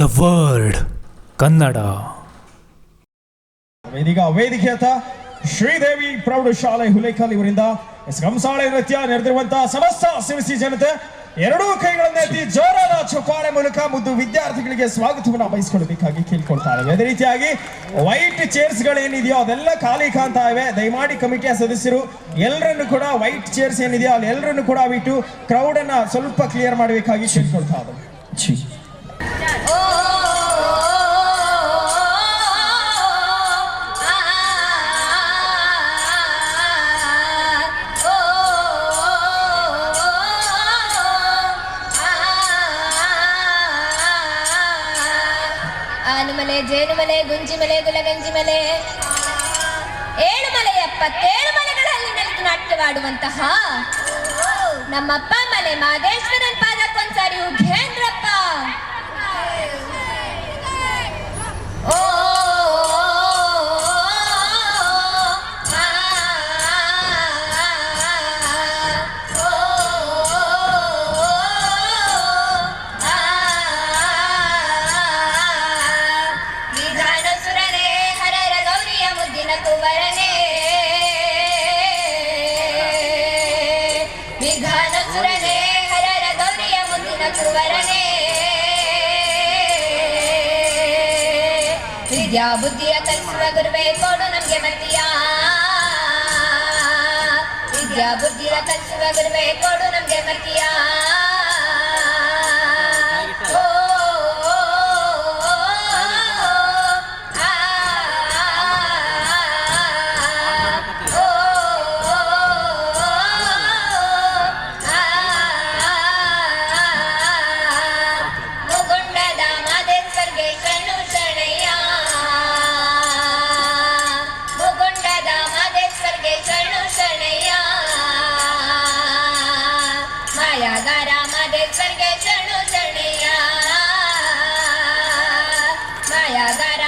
The word Kannada. ವೇದಿಕ ಅಂತ ಶ್ರೀದೇವಿ ಪ್ರೌಢಶಾಲೆ ಹುಲೇಕಲ್ ಇವರಿಂದ ಎಸ್ ನೃತ್ಯ ನೆರೆದಿರುವಂತಹ ಸಮಸ್ತ ಸಿರಿಸಿ ಜನತೆ ಎರಡೂ ಕೈಗಳನ್ನೆತ್ತಿ ಜೋರಾದ ಚಪ್ಪಾಳೆ ಮೂಲಕ ಮುದ್ದು ವಿದ್ಯಾರ್ಥಿಗಳಿಗೆ ಸ್ವಾಗತವನ್ನು ಬಯಸ್ಕೊಳ್ಬೇಕಾಗಿ ಕೇಳ್ಕೊಳ್ತಾ ಇದ್ದೇವೆ. ಅದೇ ರೀತಿಯಾಗಿ ವೈಟ್ ಚೇರ್ಸ್ ಗಳೇನಿದೆಯೋ ಅದೆಲ್ಲ ಖಾಲಿ ಕಾಣ್ತಾ ಇವೆ. ದಯಮಾಡಿ ಕಮಿಟಿಯ ಸದಸ್ಯರು ಎಲ್ಲರನ್ನು ಕೂಡ ವೈಟ್ ಚೇರ್ಸ್ ಏನಿದೆಯೋ ಅಲ್ಲಿ ಎಲ್ಲರನ್ನು ಕೂಡ ಬಿಟ್ಟು ಕ್ರೌಡ್ ಅನ್ನ ಸ್ವಲ್ಪ ಕ್ಲಿಯರ್ ಮಾಡಬೇಕಾಗಿ ಕೇಳ್ಕೊಳ್ತಾ ಇದ್ದೇವೆ. ಆನುಮಲೆ, ಜೇನುಮಲೆ, ಗುಂಜಿಮಲೆ, ಗುಲಗಂಜಿಮಲೆ. ಏಳು ಮಲೆಯಪ್ಪ ಎಪ್ಪತ್ತೇಳು ಮಲೆಗಳಲ್ಲಿ ನೆಲೆದು ನಾಟ್ಯವಾಡುವಂತಹ ನಮ್ಮಪ್ಪ ಮಲೆ, ಮಾದೇಶ್ವರನ್ ಪಾದಕ್ಕೊಂದ್ಸಾರಿ ಉಘೇಂದ್ರಪ್ಪ ವಿದ್ಯಾ ಬುದ್ಧಿಯ ಕಲಿಸುವ ಗುರುವೇ ಕೊಡು ನಮ್ಗೆ ಮತಿಯ ವಿದ್ಯಾ ಬುದ್ಧಿಯ ಕಲಿಸುವ ಗುರುವೇ ಕೊಡು ನಮ್ಗೆ ಮತಿಯ ಮಾಯಾಗಾರ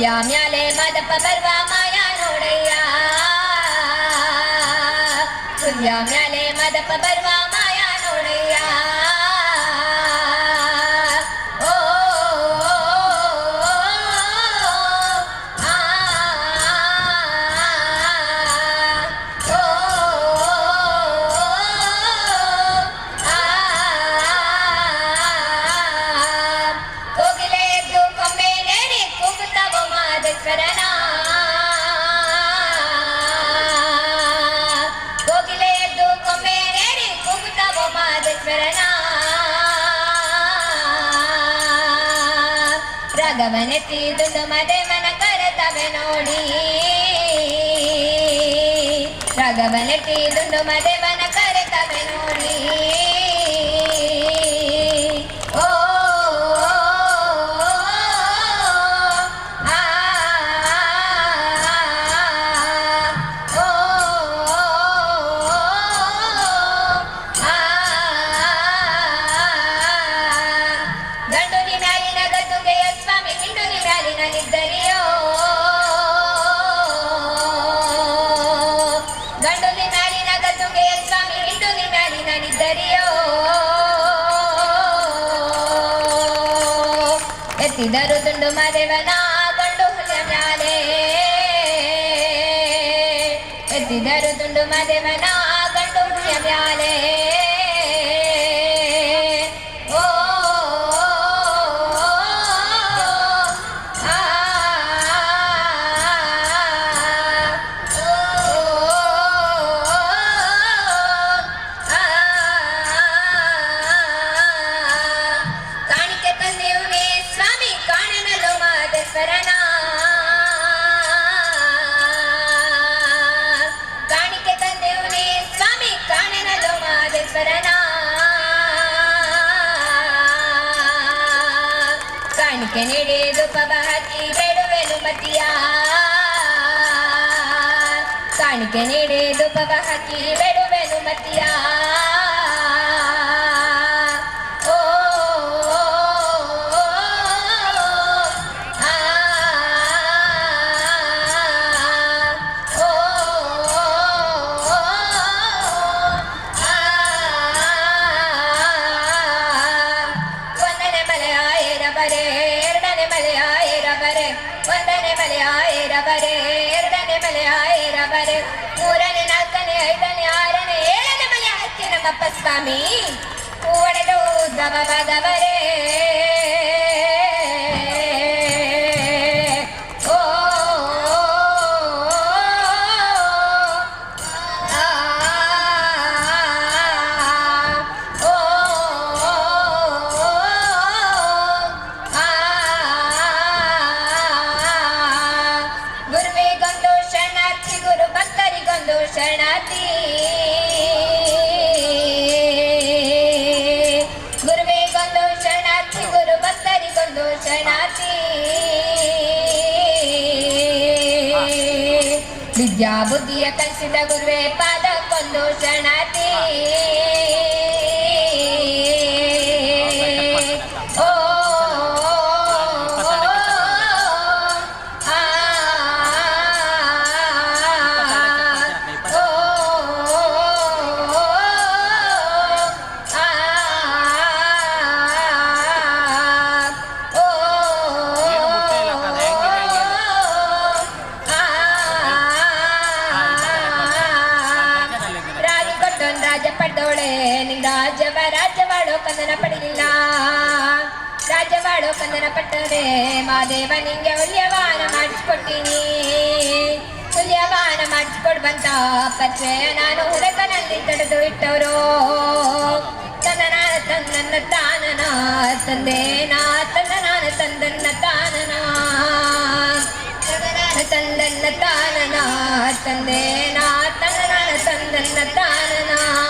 ಹುಲ್ಯ ಮ್ಯಾಲೆ ಮದಪ್ಪ ಬರುವ ಮಾಯ ನೋಡಯ್ಯ ಹುಲ್ಯ ಮ್ಯಾಲೆ ಮದಪ್ಪ ಬರುವ ಮಾಯ ರಾಗವನೆತ್ತಿ ದುಂಡು ಮದೇವನ ಕರೆತವೆ ನೋಡಿ ರಾಗವನೆತ್ತಿ ದುಂಡು ചിതറുതുണ്ടു മരവനാ കണ്ടു ഹൃദയാലേ ചിതറുതുണ്ടു മരവനാ ಕಾಣಿಕೆ ಪಬಹತಿ ಬೇಡುವೆನು ಮತಿಯ? ಕಾಣಿಕೆ ನೀಡಿ ಪಬಹತಿ ಬೇಡುವೆನು ಮತಿಯ? ಒಂದನೇ ಮಲೆಯ ಏರಬರೆ ಎರಡನೇ ಮಲೆಯ ಏರಬರೆ ಮೂರನೇ ನಾಲ್ಕನೇ ಐದನೇ ಆರನೇ ಏಳನೇ ಮಲೆ ಹಚ್ಚಿ ನಮ್ಮಪ್ಪ ಸ್ವಾಮಿ ಹೂವಡೆದು ದವ ಬದವರೇ ವಿದ್ಯಾ ಬುದ್ಧಿಯ ಕಲಿಸಿದ ಗುರುವೇ ಪಾದಕ್ಕೊಂದು ಶರಣಾರ್ಥಿ. ರಾಜ್ಯವಾಡೋ ಕಂದನ ಪಡಲಿಲ್ಲ ರಾಜ್ಯವಾಡೋ ಕಂದನ ಪಟ್ಟರೆ ಮಾದೇವ ನಿಂಗೆ ಹುಲ್ಯವಾನ ಮಾಡಿಸ್ಕೊಟ್ಟಿನಿ ಹುಲ್ಯವಾನ ಮಾಡಿಸ್ಕೊಡ್ಬಂತ ಪರಿಚಯ ನಾನು ಹುಡುಕನಲ್ಲಿ ತಡೆದು ಇಟ್ಟವರು ತನ್ನ ನಾನು ತಂದನ್ನ ತಾನನ ತಂದೇನ ತನ್ನ ನಾನು ತಂದನ್ನ ತಾನನ ತನ್ನ ತಂದನ್ನ ತಾನನ ತಂದೇನ ತನ್ನ ನಾನು ತಂದನ್ನ ತಾನನ ತನ್ನ